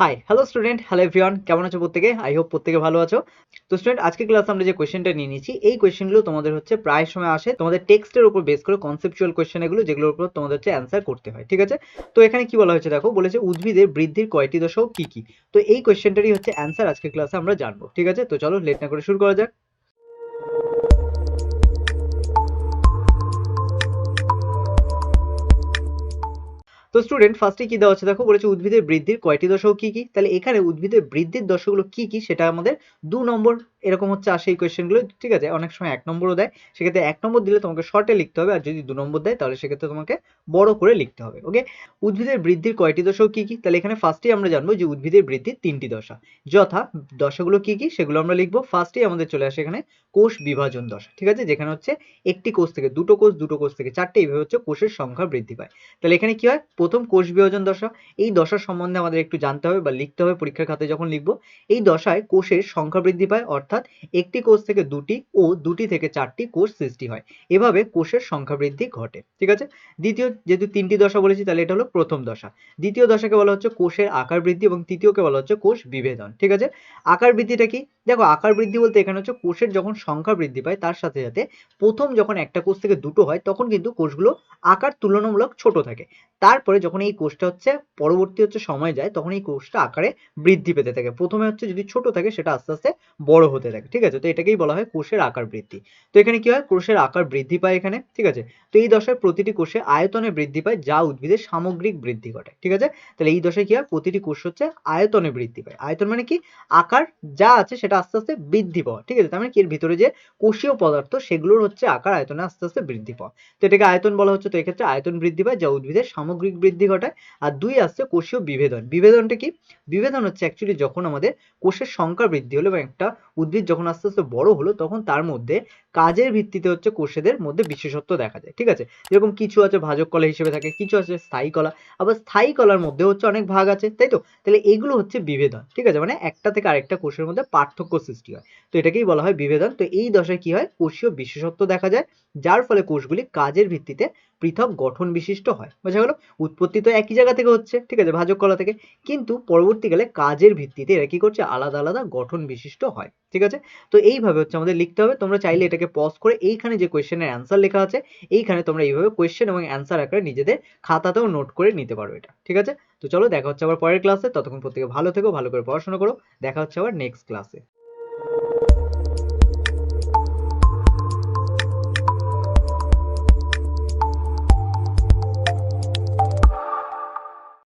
Hi hello student hello everyone কেমন আছো প্রত্যেকে? আই হোপ প্রত্যেকে ভালো আছো। তো স্টুডেন্ট আজকে ক্লাস আমরা যে কোয়েশ্চেনটা নিয়ে নিয়েছি, এই কোয়েশ্চেনগুলো তোমাদের হচ্ছে প্রায় সময় আসে। তোমাদের টেক্সটের উপর বেস করে কনসেপচুয়াল কোয়েশ্চেন এগুলো, যেগুলোর উপর তোমাদের হচ্ছে অ্যান্সার করতে হয়, ঠিক আছে? তো এখানে কি বলা হয়েছে দেখো, বলেছে উদ্ভিদের বৃদ্ধির কয়টি দশক, কি কি? তো এই কোয়েশ্চেনটারই হচ্ছে অ্যান্সার আজকে ক্লাসে আমরা জানব, ঠিক আছে? তো চলো লেট না করে শুরু করা যাক। স্টুডেন্ট ফার্স্টে কি দেওয়া আছে? দেখো, বলেছে উদ্ভিদের বৃদ্ধির কয়টি দশক কি কি? তাহলে এখানে উদ্ভিদের বৃদ্ধির দশকগুলো কি কি? সেটা আমাদের দু নম্বর, এরকম হচ্ছে আসে এই কোয়েশ্চেনগুলো ঠিক আছে? অনেক সময় এক নম্বরও দেয়। সেক্ষেত্রে এক নম্বর দিলে তোমাকে শর্টে লিখতে হবে, আর যদি দু নম্বর দেয়, তাহলে সেক্ষেত্রে তোমাকে বড় করে লিখতে হবে ওকে উদ্ভিদের বৃদ্ধির কয়টি দশক কি কি? তাহলে এখানে ফার্স্টেই আমরা জানব যে উদ্ভিদের বৃদ্ধির তিনটি দশা। যথা দশাগুলো কি কি? সেগুলো আমরা লিখব। ফার্স্টেই আমাদের চলে আসে এখানে কোষ বিভাজন দশা, ঠিক আছে? যেখানে হচ্ছে একটি কোষ থেকে দুটো কোষ দুটো কোষ থেকে চারটে, এইভাবে হচ্ছে কোষের সংখ্যা বৃদ্ধি পায়। তাহলে এখানে কি হয়? প্রথম কোষ বিভাজন দশা, এই দশার সম্বন্ধে আমাদের একটু জানতে হবে বা লিখতে হবে পরীক্ষার খাতায় যখন লিখব। এই দশায় কোষের সংখ্যা বৃদ্ধি পায়, অর্থাৎ একটি কোষ থেকে দুটি ও দুটি থেকে চারটি কোষ সৃষ্টি হয়। এভাবে কোষের সংখ্যা বৃদ্ধি ঘটে, ঠিক আছে? দ্বিতীয়, যেহেতু তিনটি দশা বলেছি, তাহলে এটা হলো প্রথম দশা। দ্বিতীয় দশাকে বলা হচ্ছে কোষের আকার বৃদ্ধি এবং তৃতীয়কে বলা হচ্ছে কোষ বিভেদন, ঠিক আছে? আকার বৃদ্ধিটা কি? দেখো, আকার বৃদ্ধি বলতে এখানে হচ্ছে কোষের যখন সংখ্যা বৃদ্ধি পায়, তার সাথে সাথে প্রথম যখন একটা কোষ থেকে দুটো হয়, তখন কিন্তু কোষগুলো আকার তুলনামূলক ছোট থাকে। তারপরে যখন এই কোষটা হচ্ছে পরবর্তী হচ্ছে সময় যায়, তখন এই কোষটা আকারে বৃদ্ধি পেতে থাকে। প্রথমে হচ্ছে যদি ছোট থাকে, সেটা আস্তে আস্তে বড় হতে থাকে, ঠিক আছে? তো এটাকেই বলা হয় কোষের আকার বৃদ্ধি। তো এখানে কি হয়? কোষের আকার বৃদ্ধি পায় এখানে, ঠিক আছে? তো এই দশায় প্রতিটি কোষে আয়তনে বৃদ্ধি পায়, যা উদ্ভিদের সামগ্রিক বৃদ্ধি ঘটে ঠিক আছে? তাহলে এই দশায় কি হয়? প্রতিটি কোষ হচ্ছে আয়তনে বৃদ্ধি পায়। আয়তন মানে কি? আকার যা আছে সেটা আস্তে আস্তে বৃদ্ধি পাওয়া ঠিক আছে? তার মানে কি? এর ভিতরে যে কোষীয় পদার্থ, সেগুলোর হচ্ছে আকার আয়তনে আস্তে আস্তে বৃদ্ধি পাওয়া তো এটাকে আয়তন বলা হচ্ছে। তো এক্ষেত্রে আয়তন বৃদ্ধি পায়, যা উদ্ভিদের সামগ্রিক বৃদ্ধি ঘটায়। আর দুই আসছে কোষীয় বিভেদন। বিভেদনটা কি? বিভেদন হচ্ছে অ্যাকচুয়ালি যখন আমাদের কোষের সংখ্যা বৃদ্ধি হলো বা একটা উদ্ভিদ যখন আস্তে আস্তে বড় হলো, তখন তার মধ্যে কাজের ভিত্তিতে হচ্ছে কোষেদের মধ্যে বিশেষত্ব দেখা যায়, ঠিক আছে? যেরকম কিছু আছে ভাজক কলা হিসেবে থাকে, কিছু আছে স্থায়ী কলা, আবার স্থায়ী কলার মধ্যে হচ্ছে অনেক ভাগ আছে, তাই তো? তাহলে এগুলো হচ্ছে বিভেদন, ঠিক আছে? মানে একটা থেকে আরেকটা কোষের মধ্যে পার্থক্য সৃষ্টি হয়। তো এটাকেই বলা হয় বিভেদন। তো এই দশায় কি হয়? কোষীয় বিশেষত্ব দেখা যায়, যার ফলে কোষগুলি কাজের ভিত্তিতে পৃথক গঠন বিশিষ্ট হয়। বোঝা গেল? উৎপত্তি তো একই জায়গা থেকে হচ্ছে, ঠিক আছে? ভাজক কলা থেকে। কিন্তু পরবর্তীকালে কাজের ভিত্তিতে এরা কি করছে? আলাদা আলাদা গঠন বিশিষ্ট হয়, ঠিক আছে? তো এইভাবে হচ্ছে আমাদের লিখতে হবে। তোমরা চাইলে এটাকে পজ করে এইখানে যে কোয়েশ্চেনের অ্যান্সার লেখা আছে, এইখানে তোমরা এইভাবে কোয়েশ্চেন এবং অ্যান্সার আকারে নিজেদের খাতাতেও নোট করে নিতে পারো এটা, ঠিক আছে? তো চলো, দেখা হচ্ছে আবার পরের ক্লাসে ততক্ষণ প্রত্যেকে ভালো থেকো, ভালো করে পড়াশোনা করো। দেখা হচ্ছে আবার নেক্সট ক্লাসে